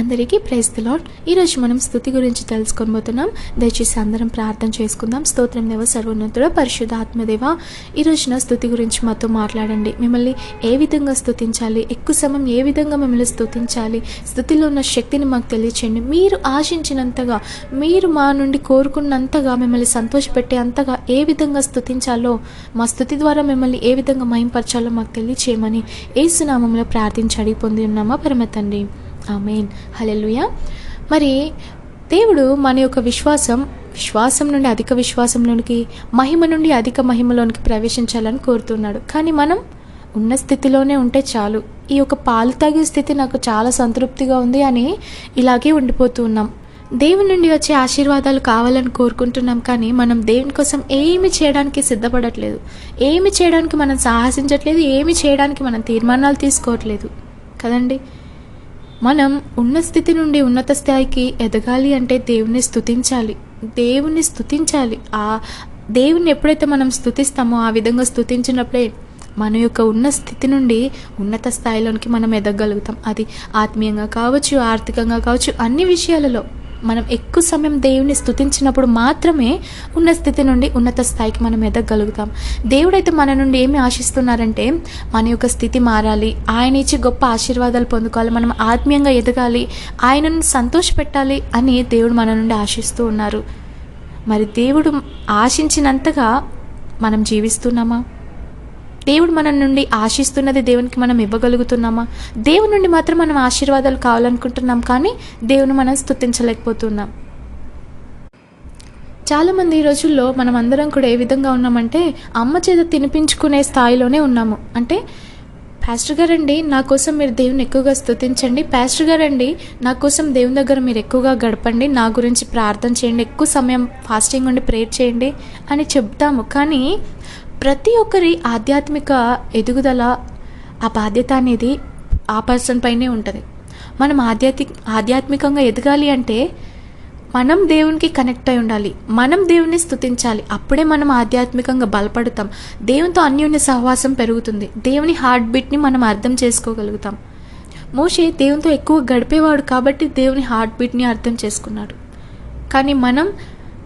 అందరికీ praise the lord ఈరోజు మనం స్థుతి గురించి తెలుసుకొని పోతున్నాం. దయచేసి అందరం ప్రార్థన చేసుకుందాం. స్తోత్రం దేవ సర్వోన్నతుడ పరిశుద్ధ ఆత్మదేవ ఈ రోజున స్థుతి గురించి మాతో మాట్లాడండి. మిమ్మల్ని ఏ విధంగా స్థుతించాలి? ఎక్కువ సమయం ఏ విధంగా మిమ్మల్ని స్థుతించాలి? స్థుతిలో ఉన్న శక్తిని మాకు తెలియచేయండి. మీరు ఆశించినంతగా మీరు మా నుండి కోరుకున్నంతగా మిమ్మల్ని సంతోషపెట్టే అంతగా ఏ విధంగా స్థుతించాలో మా స్థుతి ద్వారా మిమ్మల్ని ఏ విధంగా మయంపరచాలో మాకు తెలియచేయమని ఏసునామంలో ప్రార్థించి అడిగి పొంది ఉన్నామా? పరమ తండ్రి. ఆమెన్. హలెలుయా మరి దేవుడు మన యొక్క విశ్వాసం విశ్వాసం నుండి అధిక విశ్వాసంలోనికి మహిమ నుండి అధిక మహిమలోనికి ప్రవేశించాలని కోరుతున్నాడు. కానీ మనం ఉన్న స్థితిలోనే ఉంటే చాలు. ఈ యొక్క పాలు తాగే స్థితి నాకు చాలా సంతృప్తిగా ఉంది అని ఇలాగే ఉండిపోతూ ఉన్నాం. దేవుని నుండి వచ్చే ఆశీర్వాదాలు కావాలని కోరుకుంటున్నాం కానీ మనం దేవుని కోసం ఏమి చేయడానికి సిద్ధపడట్లేదు. ఏమి చేయడానికి మనం సాహసించట్లేదు ఏమి చేయడానికి మనం తీర్మానాలు తీసుకోవట్లేదు. కదండి? మనం ఉన్న స్థితి నుండి ఉన్నత స్థాయికి ఎదగాలి అంటే దేవుని స్థుతించాలి దేవుని స్థుతించాలి ఆ దేవుని ఎప్పుడైతే మనం స్థుతిస్తామో ఆ విధంగా స్థుతించినప్పుడే మన యొక్క ఉన్న స్థితి నుండి ఉన్నత స్థాయిలోనికి మనం ఎదగలుగుతాం అది ఆత్మీయంగా కావచ్చు ఆర్థికంగా కావచ్చు అన్ని విషయాలలో. మనం ఎక్కువ సమయం దేవుని స్థుతించినప్పుడు మాత్రమే ఉన్న స్థితి నుండి ఉన్నత స్థాయికి మనం ఎదగలుగుతాం దేవుడైతే మన నుండి ఏమి ఆశిస్తున్నారంటే మన యొక్క స్థితి మారాలి. ఆయన ఇచ్చి గొప్ప ఆశీర్వాదాలు పొందుకోవాలి. మనం ఆత్మీయంగా ఎదగాలి. ఆయనను సంతోషపెట్టాలి అని దేవుడు మన నుండి ఆశిస్తూ ఉన్నారు. మరి దేవుడు ఆశించినంతగా మనం జీవిస్తున్నామా? దేవుడు మన నుండి ఆశిస్తున్నది దేవునికి మనం ఇవ్వగలుగుతున్నామా? దేవుని నుండి మాత్రం మనం ఆశీర్వాదాలు కావాలనుకుంటున్నాం కానీ దేవుని మనం స్తుతించలేకపోతున్నాం. చాలామంది ఈ రోజుల్లో మనం అందరం కూడా ఏ విధంగా ఉన్నామంటే అమ్మ చేత తినిపించుకునే స్థాయిలోనే ఉన్నాము. అంటే పాస్టర్ గారండి నా కోసం మీరు దేవుని ఎక్కువగా స్తుతించండి. పాస్టర్ గారండి నా కోసం దేవుని దగ్గర మీరు ఎక్కువగా గడపండి. నా గురించి ప్రార్థన చేయండి. ఎక్కువ సమయం ఫాస్టింగ్ ఉండి ప్రేయర్ చేయండి అని చెప్తాము. కానీ ప్రతి ఒక్కరి ఆధ్యాత్మిక ఎదుగుదల ఆ బాధ్యత అనేది ఆ పర్సన్ పైనే ఉంటుంది. మనం ఆధ్యాత్మిక ఆధ్యాత్మికంగా ఎదగాలి అంటే మనం దేవునికి కనెక్ట్ అయి ఉండాలి. మనం దేవుని స్థుతించాలి అప్పుడే మనం ఆధ్యాత్మికంగా బలపడతాం. దేవునితో అన్యోన్య సహవాసం పెరుగుతుంది. దేవుని హార్ట్ బీట్ని మనం అర్థం చేసుకోగలుగుతాం. మోషే దేవునితో ఎక్కువ గడిపేవాడు కాబట్టి దేవుని హార్ట్ బీట్ని అర్థం చేసుకున్నాడు. కానీ మనం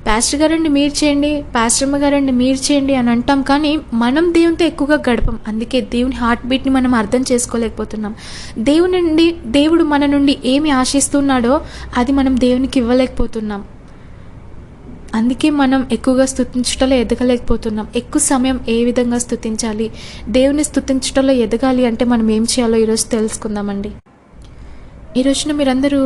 పాస్టర్ గారండి మీరు చేయండి. పాస్టర్మ గారండి మీరు చేయండి అని అంటాం. కానీ మనం దేవునితో ఎక్కువగా గడపం. అందుకే దేవుని హార్ట్ బీట్ని మనం అర్థం చేసుకోలేకపోతున్నాం. దేవుని నుండి దేవుడు మన నుండి ఏమి ఆశిస్తున్నాడో అది మనం దేవునికి ఇవ్వలేకపోతున్నాం. అందుకే మనం ఎక్కువగా స్థుతించటంలో ఎదగలేకపోతున్నాం. ఎక్కువ సమయం ఏ విధంగా స్థుతించాలి? దేవుని స్థుతించటంలో ఎదగాలి అంటే మనం ఏం చేయాలో ఈరోజు తెలుసుకుందామండి. ఈ రోజున మీరందరూ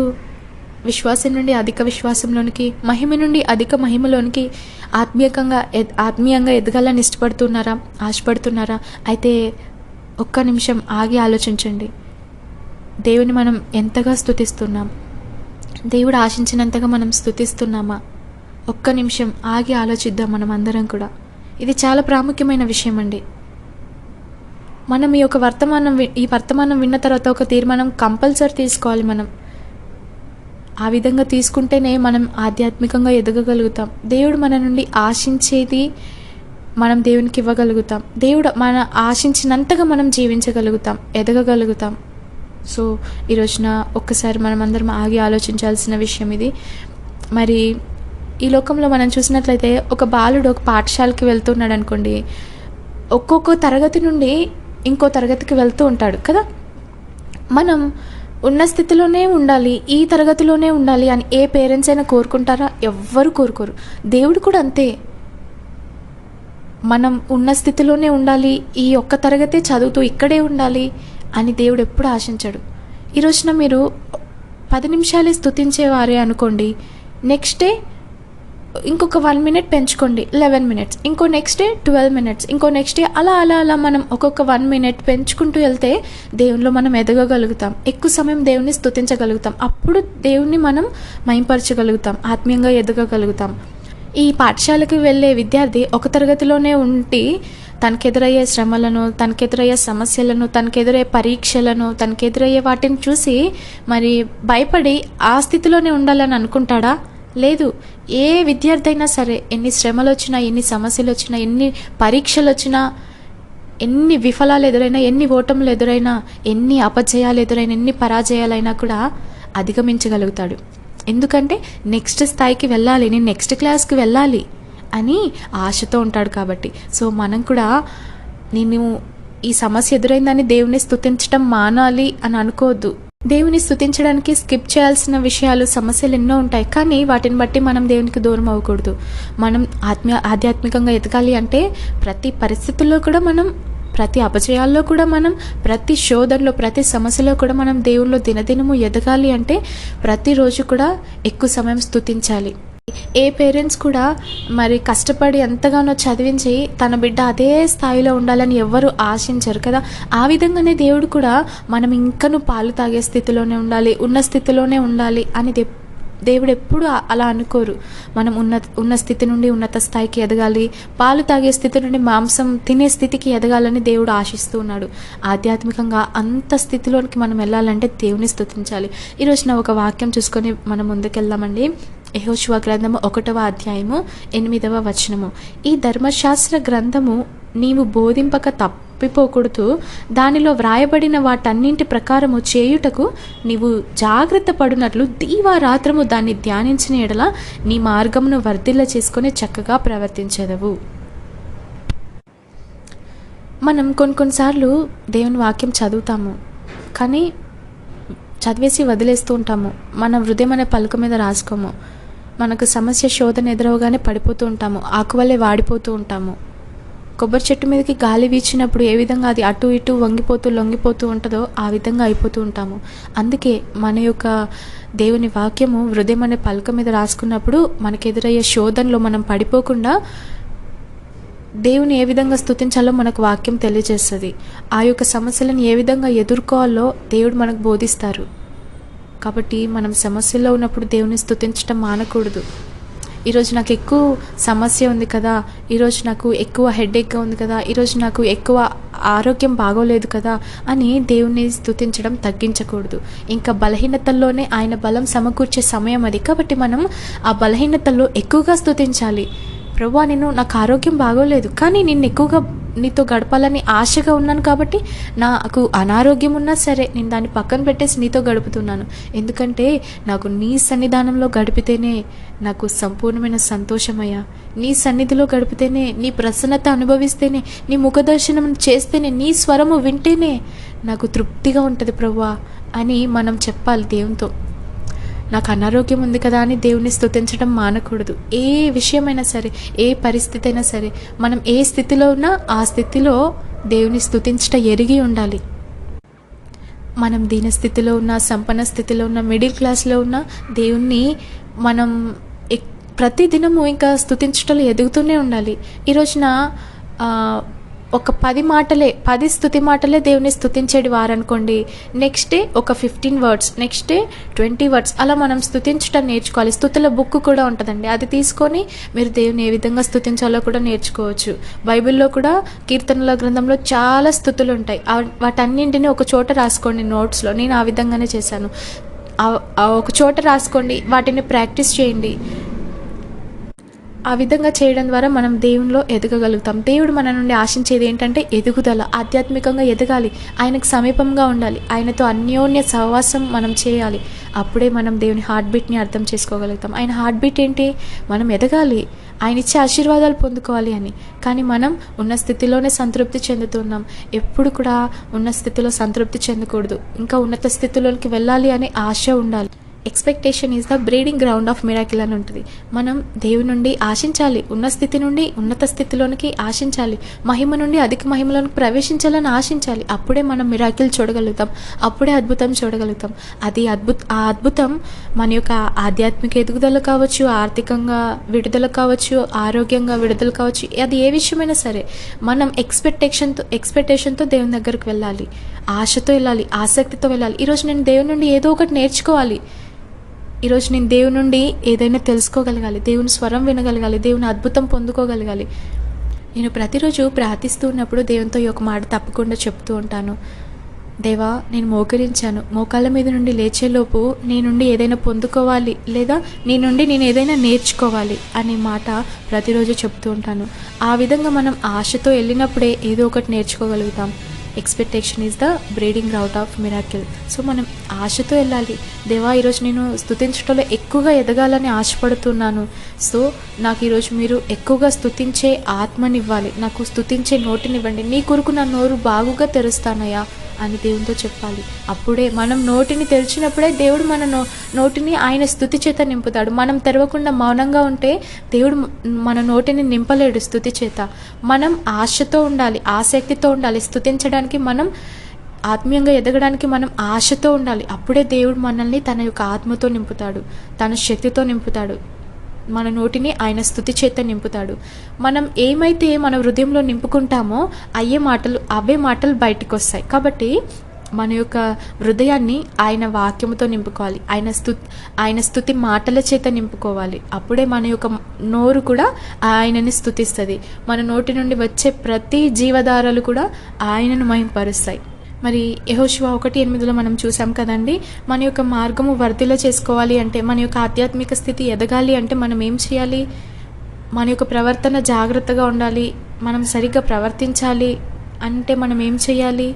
విశ్వాసం నుండి అధిక విశ్వాసంలోనికి మహిమ నుండి అధిక మహిమలోనికి ఆత్మీయంగా ఎద్ ఆత్మీయంగా ఎదగాలని ఇష్టపడుతున్నారా? ఆశపడుతున్నారా? అయితే ఒక్క నిమిషం ఆగి ఆలోచించండి. దేవుని మనం ఎంతగా స్థుతిస్తున్నాం దేవుడు ఆశించినంతగా మనం స్థుతిస్తున్నామా ఒక్క నిమిషం ఆగి ఆలోచిద్దాం మనం అందరం కూడా. ఇది చాలా ప్రాముఖ్యమైన విషయం అండి మనం ఈ యొక్క వర్తమానం వి- ఈ వర్తమానం విన్న తర్వాత ఒక తీర్మానం కంపల్సరీ తీసుకోవాలి మనం. ఆ విధంగా తీసుకుంటేనే మనం ఆధ్యాత్మికంగా ఎదగగలుగుతాం. దేవుడు మన నుండి ఆశించేది మనం దేవునికి ఇవ్వగలుగుతాం. దేవుడు మన ఆశించినంతగా మనం జీవించగలుగుతాం ఎదగగలుగుతాం. సో ఈ రోజున ఒక్కసారి మనం అందరం ఆగి ఆలోచించాల్సిన విషయం ఇది. మరి ఈ లోకంలో మనం చూసినట్లయితే ఒక బాలుడు ఒక పాఠశాలకి వెళ్తున్నాడు అనుకోండి. ఒక్కొక్క తరగతి నుండి ఇంకో తరగతికి వెళ్తూ ఉంటాడు కదా. మనం ఉన్న స్థితిలోనే ఉండాలి ఈ తరగతిలోనే ఉండాలి అని ఏ పేరెంట్స్ అయినా కోరుకుంటారా? ఎవ్వరు కోరుకోరు. దేవుడు కూడా అంతే. మనం ఉన్న స్థితిలోనే ఉండాలి ఈ ఒక్క తరగతే చదువుతూ ఇక్కడే ఉండాలి అని దేవుడు ఎప్పుడు ఆశించాడు. ఈ రోజున మీరు పది నిమిషాలే స్థుతించేవారే అనుకోండి నెక్స్ట్ డే ఇంకొక వన్ మినిట్ పెంచుకోండి. లెవెన్ మినిట్స్ ఇంకో నెక్స్ట్ డే ట్వెల్వ్ మినిట్స్ ఇంకో నెక్స్ట్ డే అలా అలా అలా మనం ఒక్కొక్క వన్ మినిట్ పెంచుకుంటూ వెళ్తే దేవునిలో మనం ఎదగగలుగుతాం. ఎక్కువ సమయం దేవుని స్థుతించగలుగుతాం అప్పుడు దేవుణ్ణి మనం మైంపరచగలుగుతాం. ఆత్మీయంగా ఎదగగలుగుతాం. ఈ పాఠశాలకు వెళ్ళే విద్యార్థి ఒక తరగతిలోనే ఉండి తనకెదురయ్యే శ్రమలను తనకెదురయ్యే సమస్యలను తనకెదురయ్యే పరీక్షలను తనకెదురయ్యే వాటిని చూసి మరి భయపడి ఆ స్థితిలోనే ఉండాలని అనుకుంటాడా? లేదు. ఏ విద్యార్థి అయినా సరే ఎన్ని శ్రమలు వచ్చినా ఎన్ని సమస్యలు వచ్చినా ఎన్ని పరీక్షలు వచ్చినా ఎన్ని విఫలాలు ఎదురైనా ఎన్ని ఓటములు ఎదురైనా ఎన్ని అపజయాలు ఎదురైనా ఎన్ని పరాజయాలైనా కూడా అధిగమించగలుగుతాడు. ఎందుకంటే నెక్స్ట్ స్థాయికి వెళ్ళాలి నేను నెక్స్ట్ క్లాస్కి వెళ్ళాలి అని ఆశతో ఉంటాడు కాబట్టి. సో మనం కూడా నేను ఈ సమస్య ఎదురైందని దేవుని స్థుతించడం మానాలి అని అనుకోవద్దు. దేవుని స్థుతించడానికి స్కిప్ చేయాల్సిన విషయాలు సమస్యలు ఎన్నో ఉంటాయి. కానీ వాటిని బట్టి మనం దేవునికి దూరం అవ్వకూడదు. మనం ఆత్మీయ ఆధ్యాత్మికంగా ఎదగాలి అంటే ప్రతి పరిస్థితుల్లో కూడా మనం ప్రతి అపజయాల్లో కూడా మనం ప్రతి శోధనలో ప్రతి సమస్యలో కూడా మనం దేవుల్లో దినదినము ఎదగాలి అంటే ప్రతిరోజు కూడా ఎక్కువ సమయం స్థుతించాలి ఏ పేరెంట్స్ కూడా మరి కష్టపడి ఎంతగానో చదివించి తన బిడ్డ అదే స్థాయిలో ఉండాలని ఎవ్వరూ ఆశించరు కదా? ఆ విధంగానే దేవుడు కూడా మనం ఇంకను పాలు తాగే స్థితిలోనే ఉండాలి ఉన్న స్థితిలోనే ఉండాలి అని దేవుడు ఎప్పుడు అలా అనుకోరు. మనం ఉన్న ఉన్న స్థితి నుండి ఉన్నత స్థాయికి ఎదగాలి పాలు తాగే స్థితి నుండి మాంసం తినే స్థితికి ఎదగాలని దేవుడు ఆశిస్తూ ఉన్నాడు. ఆధ్యాత్మికంగా అంత స్థితిలోనికి మనం వెళ్ళాలంటే దేవుని స్థుతించాలి ఈరోజు నా ఒక వాక్యం చూసుకొని మనం ముందుకెళ్దామండి. యహోశువ గ్రంథము ఒకటవ అధ్యాయము ఎనిమిదవ వచనము. ఈ ధర్మశాస్త్ర గ్రంథము నీవు బోధింపక తప్పిపోకూడదు. దానిలో వ్రాయబడిన వాటన్నింటి ప్రకారము చేయుటకు నీవు జాగ్రత్త పడినట్లు దీవారాత్రము దాన్ని ధ్యానించిన ఎడల నీ మార్గమును వర్ధిల్ల చేసుకొని చక్కగా ప్రవర్తించదవు. మనం కొన్ని కొన్నిసార్లు దేవుని వాక్యం చదువుతాము. కానీ చదివేసి వదిలేస్తూ ఉంటాము. మన హృదయం అనే పలుక మీద రాసుకోము. మనకు సమస్య శోధన ఎదురవగానే పడిపోతూ ఉంటాము ఆకువలే వాడిపోతూ ఉంటాము. కొబ్బరి చెట్టు మీదకి గాలి వీచినప్పుడు ఏ విధంగా అది అటు ఇటు వంగిపోతూ లొంగిపోతూ ఉంటుందో ఆ విధంగా అయిపోతూ ఉంటాము. అందుకే మన యొక్క దేవుని వాక్యము హృదయం అనే పలక మీద రాసుకున్నప్పుడు మనకు ఎదురయ్యే శోధనలో మనం పడిపోకుండా దేవుని ఏ విధంగా స్తుతించాలో మనకు వాక్యం తెలియజేస్తుంది. ఆ యొక్క సమస్యలను ఏ విధంగా ఎదుర్కోవాలో దేవుడు మనకు బోధిస్తారు. కాబట్టి మనం సమస్యలో ఉన్నప్పుడు దేవుని స్తుతించడం మానకూడదు. ఈరోజు నాకు ఎక్కువ సమస్య ఉంది కదా ఈరోజు నాకు ఎక్కువ హెడేక్గా ఉంది కదా ఈరోజు నాకు ఎక్కువ ఆరోగ్యం బాగోలేదు కదా అని దేవుని స్థుతించడం తగ్గించకూడదు. ఇంకా బలహీనతల్లోనే ఆయన బలం సమకూర్చే సమయం అది. కాబట్టి మనం ఆ బలహీనతల్లో ఎక్కువగా స్థుతించాలి ప్రభా నేను నాకు ఆరోగ్యం బాగోలేదు కానీ నిన్ను ఎక్కువగా నీతో గడపాలని ఆశగా ఉన్నాను కాబట్టి నాకు అనారోగ్యం ఉన్నా సరే నేను దాన్ని పక్కన పెట్టేసి నీతో గడుపుతున్నాను. ఎందుకంటే నాకు నీ సన్నిధానంలో గడిపితేనే నాకు సంపూర్ణమైన సంతోషమయ్యా. నీ సన్నిధిలో గడిపితేనే నీ ప్రసన్నత అనుభవిస్తేనే నీ ముఖదర్శనం చేస్తేనే నీ స్వరము వింటేనే నాకు తృప్తిగా ఉంటుంది ప్రవ్వా అని మనం చెప్పాలి దేవునితో. నాకు అనారోగ్యం ఉంది కదా అని దేవుని స్థుతించడం మానకూడదు. ఏ విషయమైనా సరే ఏ పరిస్థితి అయినా సరే మనం ఏ స్థితిలో ఉన్నా ఆ స్థితిలో దేవుని స్థుతించట ఎరిగి ఉండాలి. మనం దీన స్థితిలో ఉన్న సంపన్న స్థితిలో ఉన్న మిడిల్ క్లాస్లో ఉన్న దేవుణ్ణి మనం ఎక్- ప్రతి దినము ఇంకా స్థుతించటలు ఎదుగుతూనే ఉండాలి. ఈరోజున ఒక పది మాటలే పది స్థుతి మాటలే దేవుని స్థుతించేది వారనుకోండి. నెక్స్ట్ డే ఒక fifteen words next day twenty words అలా మనం స్తుతించడం నేర్చుకోవాలి. స్థుతుల బుక్ కూడా ఉంటుందండి. అది తీసుకొని మీరు దేవుని ఏ విధంగా స్థుతించాలో కూడా నేర్చుకోవచ్చు. బైబిల్లో కూడా కీర్తనల గ్రంథంలో చాలా స్థుతులు ఉంటాయి. వాటన్నింటినీ ఒక చోట రాసుకోండి నోట్స్లో. నేను ఆ విధంగానే చేశాను. ఒక చోట రాసుకోండి. వాటిని ప్రాక్టీస్ చేయండి. ఆ విధంగా చేయడం ద్వారా మనం దేవునిలో ఎదగగలుగుతాం. దేవుడు మన నుండి ఆశించేది ఏంటంటే ఎదుగుదల ఆధ్యాత్మికంగా ఎదగాలి ఆయనకు సమీపంగా ఉండాలి ఆయనతో అన్యోన్య సహవాసం మనం చేయాలి. అప్పుడే మనం దేవుని హార్ట్ బీట్ని అర్థం చేసుకోగలుగుతాం. ఆయన హార్ట్ బీట్ ఏంటి? మనం ఎదగాలి. ఆయన ఇచ్చే ఆశీర్వాదాలు పొందుకోవాలి అని. కానీ మనం ఉన్న స్థితిలోనే సంతృప్తి చెందుతున్నాం ఎప్పుడు కూడా ఉన్న స్థితిలో సంతృప్తి చెందకూడదు. ఇంకా ఉన్నత స్థితిలోకి వెళ్ళాలి అనే ఆశ ఉండాలి. Expectation is the breeding ground of miracle అని ఉంటుంది. మనం దేవుని నుండి ఆశించాలి ఉన్న స్థితి నుండి ఉన్నత స్థితిలోనికి ఆశించాలి మహిమ నుండి అధిక మహిమలోనికి ప్రవేశించాలని ఆశించాలి. అప్పుడే మనం మిరాకిల్ చూడగలుగుతాం అప్పుడే అద్భుతం చూడగలుగుతాం. అది అద్భుత ఆ అద్భుతం మన యొక్క ఆధ్యాత్మిక ఎదుగుదల కావచ్చు ఆర్థికంగా విడుదల కావచ్చు ఆరోగ్యంగా విడుదల కావచ్చు అది ఏ విషయమైనా సరే మనం ఎక్స్పెక్టేషన్తో ఎక్స్పెక్టేషన్తో దేవుని దగ్గరికి వెళ్ళాలి. ఆశతో వెళ్ళాలి ఆసక్తితో వెళ్ళాలి. ఈరోజు నేను దేవుని నుండి ఏదో ఒకటి నేర్చుకోవాలి. ఈరోజు నేను దేవుని నుండి ఏదైనా తెలుసుకోగలగాలి దేవుని స్వరం వినగలగాలి దేవుని అద్భుతం పొందుకోగలగాలి. నేను ప్రతిరోజు ప్రార్థిస్తూ ఉన్నప్పుడు దేవునితో ఈ ఒక మాట తప్పకుండా చెప్తూ ఉంటాను. దేవా నేను మోకరించాను. మోకాళ్ళ మీద నుండి లేచేలోపు నీ నుండి ఏదైనా పొందుకోవాలి లేదా నీ నుండి నేను ఏదైనా నేర్చుకోవాలి అనే మాట ప్రతిరోజు చెప్తూ ఉంటాను. ఆ విధంగా మనం ఆశతో వెళ్ళినప్పుడే ఏదో ఒకటి నేర్చుకోగలుగుతాం. Expectation is the breeding ground of miracle so మనం ఆశతో వెళ్ళాలి. దేవా ఈరోజు నేను స్థుతించటంలో ఎక్కువగా ఎదగాలని ఆశపడుతున్నాను. సో నాకు ఈరోజు మీరు ఎక్కువగా స్తుతించే ఆత్మనివ్వాలి. నాకు స్థుతించే నోటినివ్వండి. నీ కొరకు నా నోరు బాగుగా తెరుస్తానయ్యా. అని దేవునితో చెప్పాలి. అప్పుడే మనం నోటిని తెరిచినప్పుడే దేవుడు మన నో నోటిని ఆయన స్థుతి చేత నింపుతాడు. మనం తెరవకుండా మౌనంగా ఉంటే దేవుడు మన నోటిని నింపలేడు స్థుతి చేత. మనం ఆశతో ఉండాలి ఆసక్తితో ఉండాలి. స్థుతించడానికి మనం ఆత్మీయంగా ఎదగడానికి మనం ఆశతో ఉండాలి. అప్పుడే దేవుడు మనల్ని తన యొక్క ఆత్మతో నింపుతాడు తన శక్తితో నింపుతాడు. మన నోటిని ఆయన స్థుతి చేత నింపుతాడు. మనం ఏమైతే మన హృదయంలో నింపుకుంటామో అయ్యే మాటలు అవే మాటలు బయటకు వస్తాయి కాబట్టి మన యొక్క హృదయాన్ని ఆయన వాక్యముతో నింపుకోవాలి. ఆయన స్థు ఆయన స్థుతి మాటల చేత నింపుకోవాలి. అప్పుడే మన యొక్క నోరు కూడా ఆయనని స్థుతిస్తుంది. మన నోటి నుండి వచ్చే ప్రతి జీవధారలు కూడా ఆయనను మహింపరుస్తాయి. మరి యహోశివ ఒకటి ఎనిమిదిలో మనం చూసాం కదండి మన యొక్క మార్గము వర్ధిలో చేసుకోవాలి అంటే మన యొక్క ఆధ్యాత్మిక స్థితి ఎదగాలి అంటే మనం ఏం చేయాలి? మన యొక్క ప్రవర్తన జాగ్రత్తగా ఉండాలి మనం సరిగ్గా ప్రవర్తించాలి అంటే మనం ఏం చేయాలి?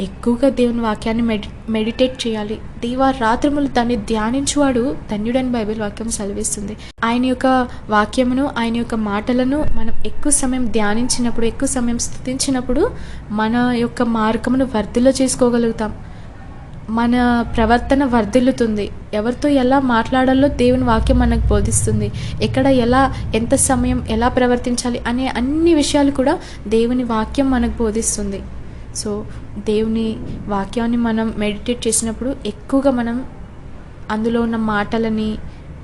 ఎక్కువగా దేవుని వాక్యాన్ని మెడి మెడిటేట్ చేయాలి. దీవారాత్రములు దాన్ని ధ్యానించువాడు ధన్యుడని బైబిల్ వాక్యం సెలవిస్తుంది. ఆయన యొక్క వాక్యమును ఆయన యొక్క మాటలను మనం ఎక్కువ సమయం ధ్యానించినప్పుడు ఎక్కువ సమయం స్థుతించినప్పుడు మన యొక్క మార్గమును వర్ధిలో చేసుకోగలుగుతాం. మన ప్రవర్తన వర్ధిల్లుతుంది. ఎవరితో ఎలా మాట్లాడాలో దేవుని వాక్యం మనకు బోధిస్తుంది. ఎక్కడ ఎలా ఎంత సమయం ఎలా ప్రవర్తించాలి అనే అన్ని విషయాలు కూడా దేవుని వాక్యం మనకు బోధిస్తుంది. సో దేవుని వాక్యాన్ని మనం మెడిటేట్ చేసినప్పుడు ఎక్కువగా మనం అందులో ఉన్న మాటలని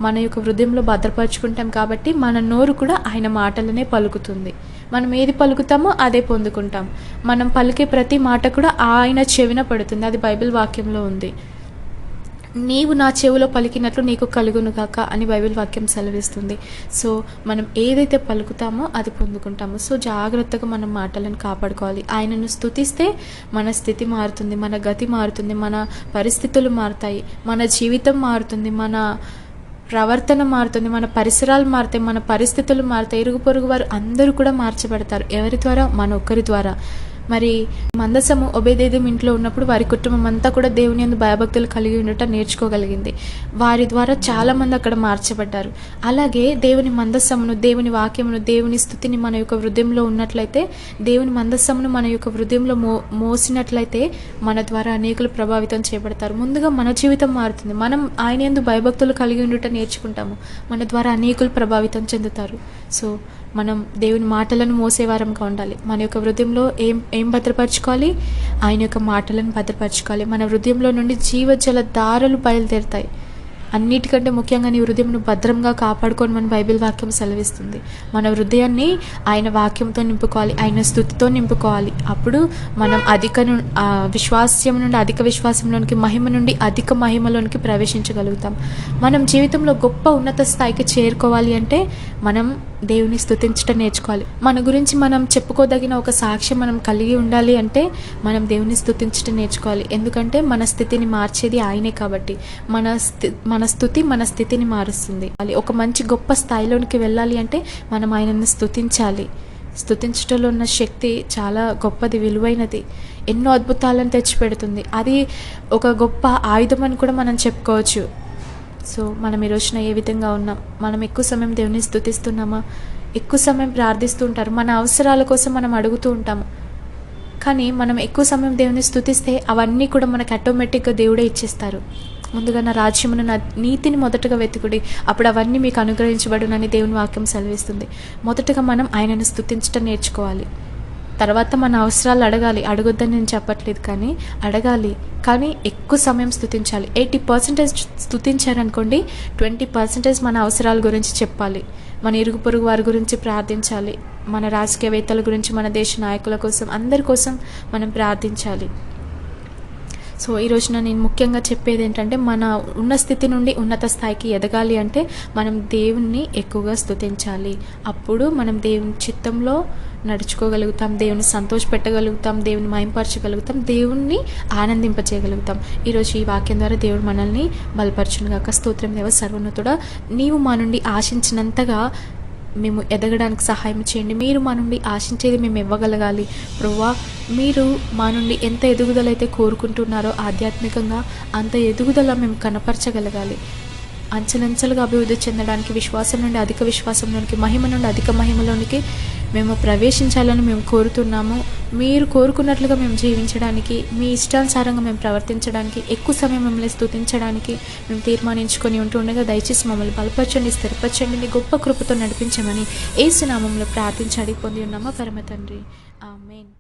మన యొక్క హృదయంలో భద్రపరుచుకుంటాం కాబట్టి మన నోరు కూడా ఆయన మాటలనే పలుకుతుంది. మనం ఏది పలుకుతామో అదే పొందుకుంటాం. మనం పలికే ప్రతి మాట కూడా ఆయన చెవిన పడుతుంది. అది బైబిల్ వాక్యంలో ఉంది. నీవు నా చెవిలో పలికినట్లు నీకు కలుగును కాక అని బైబిల్ వాక్యం సెలవిస్తుంది. సో మనం ఏదైతే పలుకుతామో అది పొందుకుంటాము. సో జాగ్రత్తగా మనం మాటలను కాపాడుకోవాలి. ఆయనను స్థుతిస్తే మన స్థితి మారుతుంది మన గతి మారుతుంది మన పరిస్థితులు మారుతాయి మన జీవితం మారుతుంది మన ప్రవర్తన మారుతుంది మన పరిసరాలు మారుతాయి మన పరిస్థితులు మారుతాయి. ఇరుగు పొరుగు వారు అందరూ కూడా మార్చబడతారు. ఎవరి ద్వారా? మన ఒక్కరి ద్వారా. మరి మందసము ఒబేదేదం ఇంట్లో ఉన్నప్పుడు వారి కుటుంబం అంతా కూడా దేవుని యందు భయభక్తులు కలిగి ఉండటం నేర్చుకోగలిగింది. వారి ద్వారా చాలా మంది అక్కడ మార్చబడ్డారు. అలాగే దేవుని మందస్సమును దేవుని వాక్యమును దేవుని స్థుతిని మన యొక్క హృదయంలో ఉన్నట్లయితే దేవుని మందస్సమును మన యొక్క హృదయంలో మో మోసినట్లయితే మన ద్వారా అనేకులు ప్రభావితం చేయబడతారు. ముందుగా మన జీవితం మారుతుంది. మనం ఆయన ఎందు భయభక్తులు కలిగి ఉండటం నేర్చుకుంటాము. మన ద్వారా అనేకులు ప్రభావితం చెందుతారు. సో మనం దేవుని మాటలను మోసేవారంగా ఉండాలి. మన యొక్క హృదయంలో ఏం ఏం భద్రపరచుకోవాలి? ఆయన యొక్క మాటలను భద్రపరచుకోవాలి. మన హృదయంలో నుండి జీవజల దారులు బయలుదేరుతాయి. అన్నిటికంటే ముఖ్యంగా నీ హృదయంను భద్రంగా కాపాడుకొని మన బైబిల్ వాక్యం సెలవిస్తుంది. మన హృదయాన్ని ఆయన వాక్యంతో నింపుకోవాలి. ఆయన స్థుతితో నింపుకోవాలి. అప్పుడు మనం అధిక విశ్వాస్యం నుండి అధిక విశ్వాసంలోనికి మహిమ నుండి అధిక మహిమలోనికి ప్రవేశించగలుగుతాం. మనం జీవితంలో గొప్ప ఉన్నత స్థాయికి చేరుకోవాలి అంటే మనం దేవుని స్థుతించటం నేర్చుకోవాలి. మన గురించి మనం చెప్పుకోదగిన ఒక సాక్ష్యం మనం కలిగి ఉండాలి అంటే మనం దేవుని స్థుతించటం నేర్చుకోవాలి. ఎందుకంటే మన స్థితిని మార్చేది ఆయనే కాబట్టి. మన స్థి మన స్థుతి మన స్థితిని మారుస్తుంది. ఒక మంచి గొప్ప స్థాయిలోనికి వెళ్ళాలి అంటే మనం ఆయనను స్థుతించాలి స్థుతించటంలో ఉన్న శక్తి చాలా గొప్పది విలువైనది. ఎన్నో అద్భుతాలను తెచ్చిపెడుతుంది. అది ఒక గొప్ప ఆయుధం అని కూడా మనం చెప్పుకోవచ్చు. సో మనం ఈ రోజున ఏ విధంగా ఉన్నాం? మనం ఎక్కువ సమయం దేవుని స్థుతిస్తున్నామా? ఎక్కువ సమయం ప్రార్థిస్తూ ఉంటారు మన అవసరాల కోసం మనం అడుగుతూ ఉంటాము. కానీ మనం ఎక్కువ సమయం దేవుని స్థుతిస్తే అవన్నీ కూడా మనకు ఆటోమేటిక్గా దేవుడే ఇచ్చేస్తారు. ముందుగా నా రాజ్యమును నా నీతిని మొదటగా వెతుకుడి. అప్పుడు అవన్నీ మీకు అనుగ్రహించబడునని దేవుని వాక్యం సెలవిస్తుంది. మొదటగా మనం ఆయనను స్థుతించడం నేర్చుకోవాలి. తర్వాత మన అవసరాలు అడగాలి. అడగొద్దని నేను చెప్పట్లేదు కానీ అడగాలి. కానీ ఎక్కువ సమయం స్థుతించాలి ఎయిటీ పర్సెంటేజ్ స్థుతించారనుకోండి ట్వంటీ పర్సెంటేజ్ మన అవసరాల గురించి చెప్పాలి. మన ఇరుగు పొరుగు వారి గురించి ప్రార్థించాలి. మన రాజకీయవేత్తల గురించి మన దేశ నాయకుల కోసం అందరి కోసం మనం ప్రార్థించాలి. సో ఈ రోజున నేను ముఖ్యంగా చెప్పేది ఏంటంటే మన ఉన్న స్థితి నుండి ఉన్నత స్థాయికి ఎదగాలి అంటే మనం దేవుణ్ణి ఎక్కువగా స్థుతించాలి అప్పుడు మనం దేవుని చిత్తంలో నడుచుకోగలుగుతాం దేవుని సంతోషపెట్టగలుగుతాం దేవుని మయంపరచగలుగుతాం దేవుణ్ణి ఆనందింపచేయగలుగుతాం. ఈరోజు ఈ వాక్యం ద్వారా దేవుడు మనల్ని బలపరచునుగాక స్తోత్రం దేవ సర్వోన్నతుడా నీవు మా నుండి ఆశించినంతగా మేము ఎదగడానికి సహాయం చేయండి. మీరు మా నుండి ఆశించేది మేము ఇవ్వగలగాలి. ప్రవ్వా మీరు మా నుండి ఎంత ఎదుగుదల అయితే కోరుకుంటున్నారో ఆధ్యాత్మికంగా అంత ఎదుగుదల మేము కనపరచగలగాలి. అంచెలంచెలుగా అభివృద్ధి చెందడానికి విశ్వాసం నుండి అధిక విశ్వాసంలోనికి మహిమ నుండి అధిక మహిమలోనికి మేము ప్రవేశించాలని మేము కోరుతున్నాము. మీరు కోరుకున్నట్లుగా మేము జీవించడానికి మీ ఇష్టానుసారంగా మేము ప్రవర్తించడానికి ఎక్కువ సమయం మిమ్మల్ని స్తుతించడానికి మేము తీర్మానించుకొని ఉంటుండగా దయచేసి మమ్మల్ని బలపరచండి స్థిరపరచండి మీ గొప్ప కృపతో నడిపించమని ఏసునామంలో ప్రార్థించి అడిగి పొంది ఉన్నామా. పరమ తండ్రి. ఆమేన్.